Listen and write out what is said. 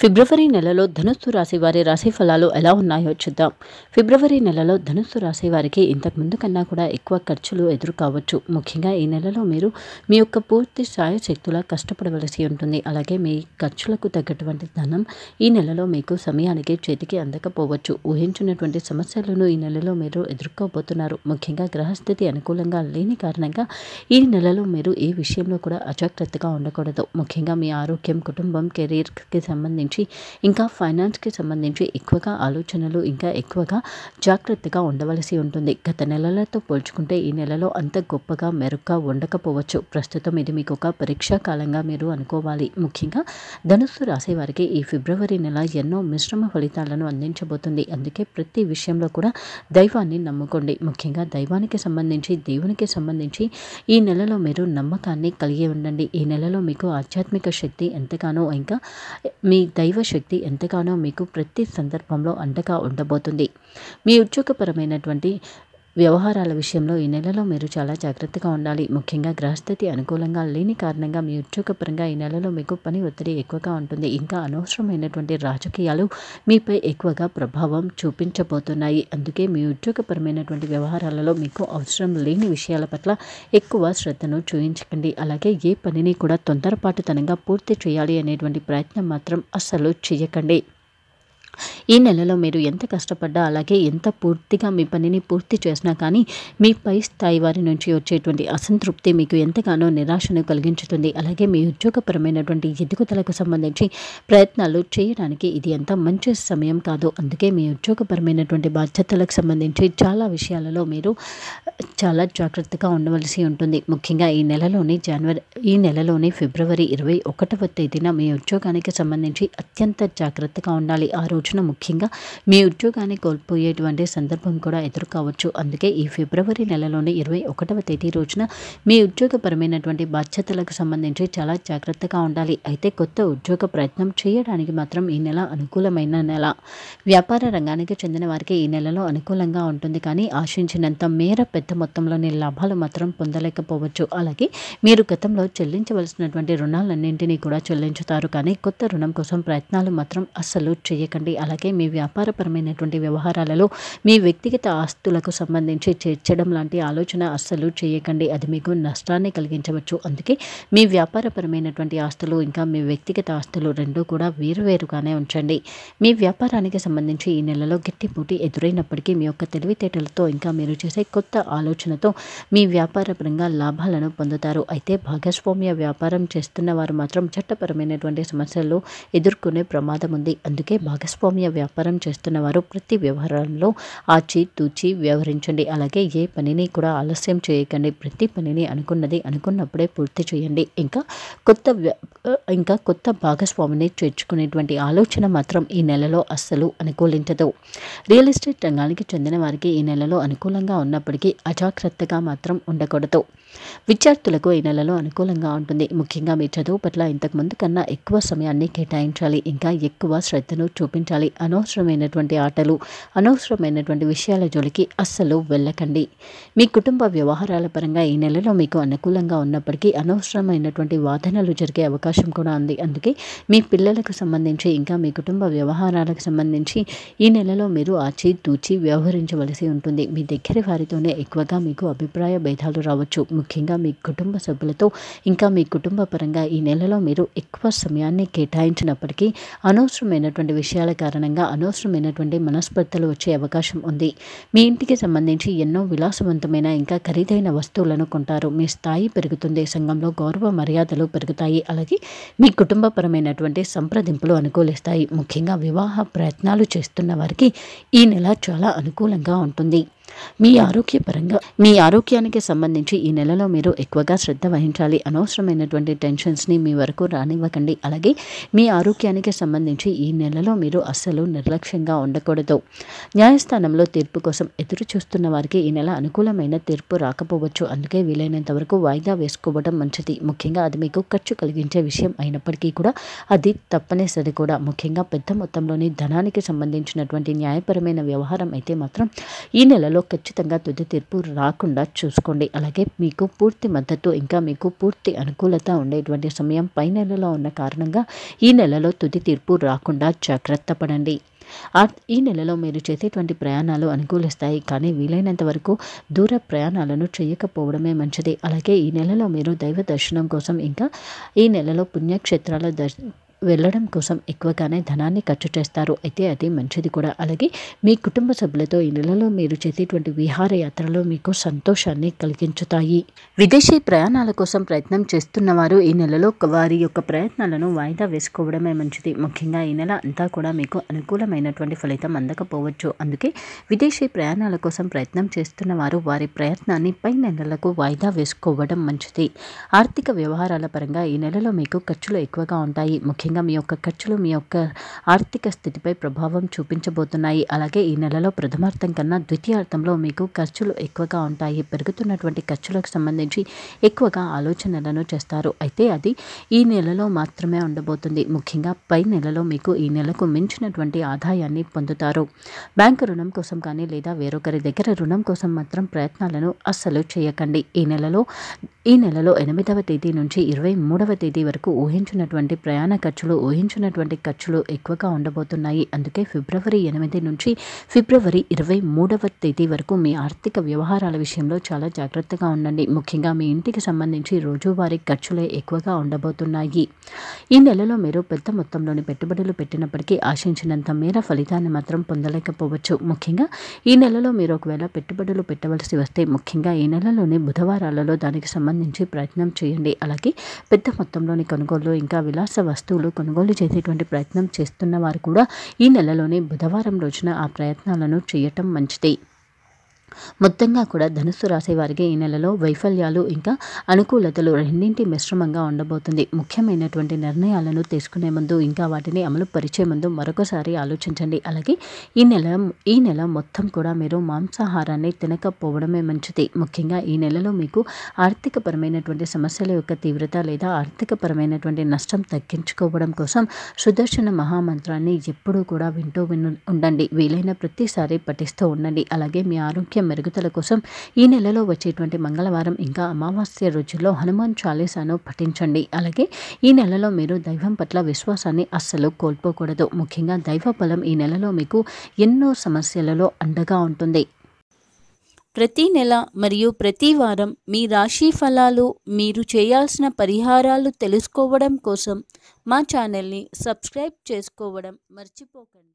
ఫిబ్రవరి నెలలో ధనుస్సు రాశి వారి రాశి ఫలాలు ఎలా ఉన్నాయో చూద్దాం. ఫిబ్రవరి నెలలో ధనుస్సు రాశి వారికి ఇంతకు ముందు కన్నా కూడా ఎక్కువ ఖర్చులు ఎదురు కావచ్చు ముఖ్యంగా ఈ నెలలో మీరు మీ యొక్క పూర్తి శక్తులా కష్టపడవలసి ఉంటుంది. అలాగే మీ ఖర్చులకు తగ్గటువంటి ధనం ఈ నెలలో మీకు సమయానికి చేతికి అందకపోవచ్చు. ఊహించినటువంటి సమస్యలను ఈ నెలలో మీరు ఎదుర్కోబోతున్నారు. ముఖ్యంగా గ్రహస్థితి అనుకూలంగా లేని కారణంగా ఈ నెలలో మీరు ఏ విషయంలో కూడా అజాగ్రత్తగా ఉండకూడదు. ముఖ్యంగా మీ ఆరోగ్యం కుటుంబం కెరీర్కి సంబంధించి ఇంకా ఫైనాన్స్కి సంబంధించి ఎక్కువగా ఆలోచనలు ఇంకా ఎక్కువగా జాగ్రత్తగా ఉండవలసి ఉంటుంది. గత నెలలతో పోల్చుకుంటే ఈ నెలలో అంత గొప్పగా మెరుగ్గా ఉండకపోవచ్చు. ప్రస్తుతం ఇది మీకు ఒక పరీక్షా కాలంగా మీరు అనుకోవాలి. ముఖ్యంగా ధనుస్సు రాసే వారికి ఈ ఫిబ్రవరి నెల ఎన్నో మిశ్రమ ఫలితాలను అందించబోతుంది. అందుకే ప్రతి విషయంలో కూడా దైవాన్ని నమ్ముకోండి. ముఖ్యంగా దైవానికి సంబంధించి దేవునికి సంబంధించి ఈ నెలలో మీరు నమ్మకాన్ని కలిగి ఉండండి. ఈ నెలలో మీకు ఆధ్యాత్మిక శక్తి ఎంతగానో ఇంకా మీ దైవ శక్తి ఎంతగానో మీకు ప్రతి సందర్భంలో అండగా ఉండబోతుంది. మీ ఉద్యోగపరమైనటువంటి వ్యవహారాల విషయంలో ఈ నెలలో మీరు చాలా జాగ్రత్తగా ఉండాలి. ముఖ్యంగా గ్రహస్థితి అనుకూలంగా లేని కారణంగా మీ ఉద్యోగపరంగా ఈ నెలలో మీకు పని ఒత్తిడి ఎక్కువగా ఉంటుంది. ఇంకా అనవసరమైనటువంటి రాజకీయాలు మీపై ఎక్కువగా ప్రభావం చూపించబోతున్నాయి. అందుకే మీ ఉద్యోగపరమైనటువంటి వ్యవహారాలలో మీకు అవసరం లేని విషయాల పట్ల ఎక్కువ శ్రద్ధను చూయించకండి. అలాగే ఏ పనిని కూడా తొందరపాటుతనంగా పూర్తి చేయాలి అనేటువంటి ప్రయత్నం మాత్రం అస్సలు చేయకండి ఈ నెలలో మీరు ఎంత కష్టపడ్డా అలాగే ఎంత పూర్తిగా మీ పనిని పూర్తి చేసినా కానీ మీ పై స్థాయి వారి నుంచి వచ్చేటువంటి అసంతృప్తి మీకు ఎంతగానో నిరాశను కలిగించుతుంది. అలాగే మీ ఉద్యోగపరమైనటువంటి ఎదుగుదలకు సంబంధించి ప్రయత్నాలు చేయడానికి ఇది ఎంత మంచి సమయం కాదు. అందుకే మీ ఉద్యోగపరమైనటువంటి బాధ్యతలకు సంబంధించి చాలా విషయాలలో మీరు చాలా జాగ్రత్తగా ఉండవలసి ఉంటుంది. ముఖ్యంగా ఈ నెలలోని జనవరి ఈ నెలలోని ఫిబ్రవరి ఇరవై ఒకటవ తేదీన మీ ఉద్యోగానికి సంబంధించి అత్యంత జాగ్రత్తగా ఉండాలి. ఆ రోజు రోజున ముఖ్యంగా మీ ఉద్యోగాన్ని కోల్పోయేటువంటి సందర్భం కూడా ఎదుర్కోవచ్చు. అందుకే ఈ ఫిబ్రవరి నెలలోని ఇరవై ఒకటవ తేదీ రోజున మీ ఉద్యోగపరమైనటువంటి బాధ్యతలకు సంబంధించి చాలా జాగ్రత్తగా ఉండాలి. అయితే కొత్త ఉద్యోగ ప్రయత్నం చేయడానికి మాత్రం ఈ నెల అనుకూలమైన నెల. వ్యాపార రంగానికి చెందిన వారికి ఈ నెలలో అనుకూలంగా ఉంటుంది. కానీ ఆశించినంత మేర పెద్ద మొత్తంలోని లాభాలు మాత్రం పొందలేకపోవచ్చు. అలాగే మీరు గతంలో చెల్లించవలసినటువంటి రుణాలన్నింటినీ కూడా చెల్లించుతారు. కానీ కొత్త రుణం కోసం ప్రయత్నాలు మాత్రం అస్సలు చేయకండి. అలాగే మీ వ్యాపారపరమైనటువంటి వ్యవహారాలలో మీ వ్యక్తిగత ఆస్తులకు సంబంధించి చేర్చడం లాంటి ఆలోచన అస్సలు చేయకండి. అది మీకు నష్టాన్ని కలిగించవచ్చు. అందుకే మీ వ్యాపారపరమైనటువంటి ఆస్తులు ఇంకా మీ వ్యక్తిగత ఆస్తులు రెండూ కూడా వేరువేరుగానే ఉంచండి. మీ వ్యాపారానికి సంబంధించి ఈ నెలలో గట్టి పోటీ ఎదురైనప్పటికీ మీ యొక్క తెలివితేటలతో ఇంకా మీరు చేసే కొత్త ఆలోచనతో మీ వ్యాపారపరంగా లాభాలను పొందుతారు. అయితే భాగస్వామ్య వ్యాపారం చేస్తున్న వారు మాత్రం చట్టపరమైనటువంటి సమస్యలు ఎదుర్కొనే ప్రమాదం ఉంది. అందుకే భాగస్వామ్య వ్యాపారం చేస్తున్న వారు ప్రతి వ్యవహారంలో ఆచి తూచి వ్యవహరించండి. అలాగే ఏ పనిని కూడా ఆలస్యం చేయకండి. ప్రతి పనిని అనుకున్నది అనుకున్నప్పుడే పూర్తి చేయండి. ఇంకా కొత్త వ్య- ఇంకా కొత్త భాగస్వామిని చేర్చుకునేటువంటి ఆలోచన మాత్రం ఈ నెలలో అస్సలు అనుకూలించదు. రియల్ ఎస్టేట్ రంగానికి చెందిన వారికి ఈ నెలలో అనుకూలంగా ఉన్నప్పటికీ అజాగ్రత్తగా మాత్రం ఉండకూడదు. విద్యార్థులకు ఈ నెలలో అనుకూలంగా ఉంటుంది. ముఖ్యంగా మీ చదువు పట్ల ఇంతకు ముందు కన్నా ఎక్కువ సమయాన్ని కేటాయించాలి. ఇంకా ఎక్కువ శ్రద్ధను చూపించాలి అనవసరమైనటువంటి ఆటలు అనవసరమైనటువంటి విషయాల జోలికి అస్సలు వెళ్ళకండి. మీ కుటుంబ వ్యవహారాల పరంగా ఈ నెలలో మీకు అనుకూలంగా ఉన్నప్పటికీ అనవసరమైనటువంటి వాదనలు జరిగే అవకాశం కూడా ఉంది. అందుకే మీ పిల్లలకు సంబంధించి ఇంకా మీ కుటుంబ వ్యవహారాలకు సంబంధించి ఈ నెలలో మీరు ఆచి తూచి వ్యవహరించవలసి ఉంటుంది. మీ దగ్గర వారితోనే ఎక్కువగా మీకు అభిప్రాయ భేదాలు రావచ్చు. ముఖ్యంగా మీ కుటుంబ సభ్యులతో ఇంకా మీ కుటుంబ పరంగా ఈ నెలలో మీరు ఎక్కువ సమయాన్ని కేటాయించినప్పటికీ అనవసరమైనటువంటి విషయాల కారణంగా అనవసరమైనటువంటి మనస్పర్ధలు వచ్చే అవకాశం ఉంది. మీ ఇంటికి సంబంధించి ఎన్నో విలాసవంతమైన ఇంకా ఖరీదైన వస్తువులను కొంటారు. మీ స్థాయి పెరుగుతుంది. సంఘంలో గౌరవ మర్యాదలు పెరుగుతాయి. అలాగే మీ కుటుంబపరమైనటువంటి సంప్రదింపులు అనుకూలిస్తాయి. ముఖ్యంగా వివాహ ప్రయత్నాలు చేస్తున్న వారికి ఈ నెల చాలా అనుకూలంగా ఉంటుంది. మీ ఆరోగ్యపరంగా మీ ఆరోగ్యానికి సంబంధించి ఈ నెలలో మీరు ఎక్కువగా శ్రద్ధ వహించాలి. అనవసరమైనటువంటి టెన్షన్స్ని మీ వరకు రానివ్వకండి. అలాగే మీ ఆరోగ్యానికి సంబంధించి ఈ నెలలో మీరు అస్సలు నిర్లక్ష్యంగా ఉండకూడదు. న్యాయస్థానంలో తీర్పు కోసం ఎదురు చూస్తున్న వారికి ఈ నెల అనుకూలమైన తీర్పు రాకపోవచ్చు. అందుకే వీలైనంత వరకు వాయిదా వేసుకోవడం మంచిది. ముఖ్యంగా అది మీకు ఖర్చు కలిగించే విషయం అయినప్పటికీ కూడా అది తప్పనిసరి కూడా. ముఖ్యంగా పెద్ద మొత్తంలోని ధనానికి సంబంధించినటువంటి న్యాయపరమైన వ్యవహారం అయితే మాత్రం ఈ నెలలో నెలలో ఖచ్చితంగా తుది తీర్పు రాకుండా చూసుకోండి. అలాగే మీకు పూర్తి మద్దతు ఇంకా మీకు పూర్తి అనుకూలత ఉండేటువంటి సమయం పై నెలలో ఉన్న కారణంగా ఈ నెలలో తుది తీర్పు రాకుండా జాగ్రత్త పడండి. ఈ నెలలో మీరు చేసేటువంటి ప్రయాణాలు అనుకూలిస్తాయి కానీ వీలైనంత వరకు దూర ప్రయాణాలను చేయకపోవడమే మంచిది. అలాగే ఈ నెలలో మీరు దైవ దర్శనం కోసం ఇంకా ఈ నెలలో పుణ్యక్షేత్రాల దర్శ వెళ్ళడం కోసం ఎక్కువగానే ధనాన్ని ఖర్చు చేస్తారు. అయితే అది మంచిది కూడా. అలాగే మీ కుటుంబ సభ్యులతో ఈ నెలలో మీరు చేసేటువంటి విహారయాత్రలో మీకు సంతోషాన్ని కలిగించుతాయి. విదేశీ ప్రయాణాల కోసం ప్రయత్నం చేస్తున్న వారు ఈ నెలలో వారి యొక్క ప్రయత్నాలను వాయిదా వేసుకోవడమే మంచిది. ముఖ్యంగా ఈ నెల అంతా కూడా మీకు అనుకూలమైనటువంటి ఫలితం అందకపోవచ్చు. అందుకే విదేశీ ప్రయాణాల కోసం ప్రయత్నం చేస్తున్న వారు వారి ప్రయత్నాన్ని పై నెలలకు వాయిదా వేసుకోవడం మంచిది. ఆర్థిక వ్యవహారాల పరంగా ఈ నెలలో మీకు ఖర్చులు ఎక్కువగా ఉంటాయి. ముఖ్యంగా మీ యొక్క ఖర్చులు మీ యొక్క ఆర్థిక స్థితిపై ప్రభావం చూపించబోతున్నాయి. అలాగే ఈ నెలలో ప్రథమార్థం కన్నా ద్వితీయార్థంలో మీకు ఖర్చులు ఎక్కువగా ఉంటాయి. పెరుగుతున్నటువంటి ఖర్చులకు సంబంధించి ఎక్కువగా ఆలోచనలను చేస్తారు. అయితే అది ఈ నెలలో మాత్రమే ఉండబోతుంది. ముఖ్యంగా పై నెలలో మీకు ఈ నెలకు మించినటువంటి ఆదాయాన్ని పొందుతారు. బ్యాంకు రుణం కోసం కానీ లేదా వేరొకరి దగ్గర రుణం కోసం మాత్రం ప్రయత్నాలను అస్సలు చేయకండి. ఈ నెలలో ఈ నెలలో ఎనిమిదవ తేదీ నుంచి ఇరవై మూడవ తేదీ వరకు ఊహించినటువంటి ప్రయాణ ఖర్చు ఖర్చులు ఊహించినటువంటి ఖర్చులు ఎక్కువగా ఉండబోతున్నాయి. అందుకే ఫిబ్రవరి ఎనిమిది నుంచి ఫిబ్రవరి ఇరవై మూడవ తేదీ వరకు మీ ఆర్థిక వ్యవహారాల విషయంలో చాలా జాగ్రత్తగా ఉండండి. ముఖ్యంగా మీ ఇంటికి సంబంధించి రోజువారీ ఖర్చులే ఎక్కువగా ఉండబోతున్నాయి. ఈ నెలలో మీరు పెద్ద మొత్తంలోని పెట్టుబడులు పెట్టినప్పటికీ ఆశించినంత మేర ఫలితాన్ని మాత్రం పొందలేకపోవచ్చు. ముఖ్యంగా ఈ నెలలో మీరు ఒకవేళ పెట్టుబడులు పెట్టవలసి వస్తే ముఖ్యంగా ఈ నెలలోని బుధవారాలలో దానికి సంబంధించి ప్రయత్నం చేయండి. అలాగే పెద్ద మొత్తంలోని కొనుగోలు ఇంకా విలాస వస్తువులు కొనుగోలు చేసేటువంటి ప్రయత్నం చేస్తున్న వారు కూడా ఈ నెలలోనే బుధవారం రోజున ఆ ప్రయత్నాలను చేయటం మంచిది. మొత్తంగా కూడా ధనుస్సు రాశి వారికి ఈ నెలలో వైఫల్యాలు ఇంకా అనుకూలతలు రెండింటి మిశ్రమంగా ఉండబోతుంది. ముఖ్యమైనటువంటి నిర్ణయాలను తీసుకునే ముందు ఇంకా వాటిని అమలు పరిచే ముందు మరొకసారి ఆలోచించండి. అలాగే ఈ నెల ఈ నెల మొత్తం కూడా మీరు మాంసాహారాన్ని తినకపోవడమే మంచిది. ముఖ్యంగా ఈ నెలలో మీకు ఆర్థికపరమైనటువంటి సమస్యల యొక్క తీవ్రత లేదా ఆర్థికపరమైనటువంటి నష్టం తగ్గించుకోవడం కోసం సుదర్శన మహామంత్రాన్ని ఎప్పుడూ కూడా వింటూ విను ఉండండి. వీలైన ప్రతిసారి పఠిస్తూ ఉండండి. అలాగే మీ ఆరోగ్య మెరుగుదల కోసం ఈ నెలలో వచ్చేటువంటి మంగళవారం ఇంకా అమావాస్య రోజుల్లో హనుమాన్ చాలీసాను పఠించండి. అలాగే ఈ నెలలో మీరు దైవం పట్ల విశ్వాసాన్ని అస్సలు కోల్పోకూడదు. ముఖ్యంగా దైవ బలం ఈ నెలలో మీకు ఎన్నో సమస్యలలో అండగా ఉంటుంది. ప్రతి నెల మరియు ప్రతి వారం మీ రాశి ఫలాలు మీరు చేయాల్సిన పరిహారాలు తెలుసుకోవడం కోసం మా ఛానల్ని సబ్స్క్రైబ్ చేసుకోవడం మర్చిపోకండి.